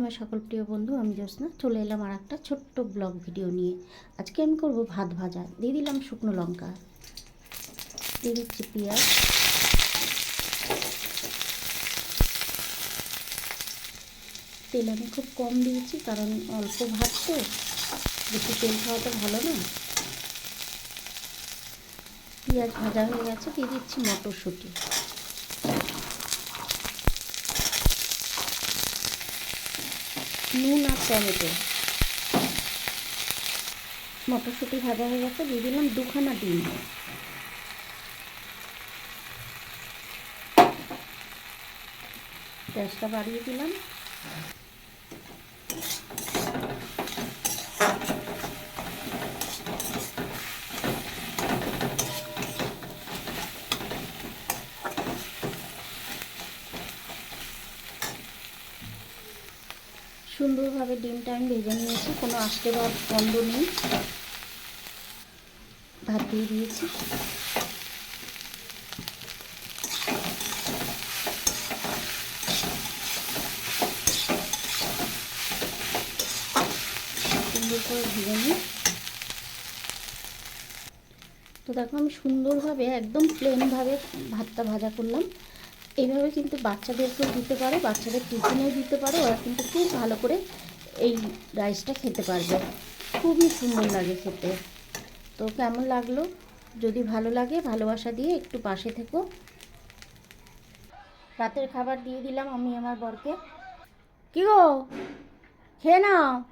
আমার সকল প্রিয় বন্ধু, আমি জ্যোৎস্না চলে এলাম আর একটা ছোট্ট ব্লগ ভিডিও নিয়ে। আজকে আমি করব ভাত ভাজা। দিয়ে দিলাম শুকনো লঙ্কা। দিয়ে দিচ্ছি পেঁয়াজ। তেল আমি খুব কম দিয়েছি, কারণ অল্প ভাত তো। বেশি তেল খাওয়াটা ভালো না। পেঁয়াজ ভাজা হয়ে গেছে, দিয়ে দিচ্ছি মটরশুঁটি। নুন আর টমেটো। মটরশুঁটি ভাজা হয়ে গেছে দিয়ে দিলাম দুখানা ডিম। গ্যাসটা বাড়িয়ে দিলাম। সুন্দরভাবে ডিমটা আমি ভেজে নিয়েছি, কোনো আস্তে বা গন্ধ নেই। ভাত দিয়ে দিয়েছি। সুন্দর করে ভেজে নিই। তো দেখো আমি সুন্দরভাবে, একদম প্লেনভাবে ভাতটা ভাজা করলাম। এইভাবে কিন্তু বাচ্চাদেরকেও দিতে পারো, বাচ্চাদের টিফিনেও দিতে পারো, ওরা কিন্তু খুব ভালো করে এই রাইসটা খেতে পারবে। খুবই সুন্দর লাগে খেতে। তো কেমন লাগল? যদি ভালো লাগে, ভালোবাসা দিয়ে একটু পাশে থেকো। রাতের খাবার দিয়ে দিলাম আমি আমার বরকে। কি গো? খেয়ে নাও।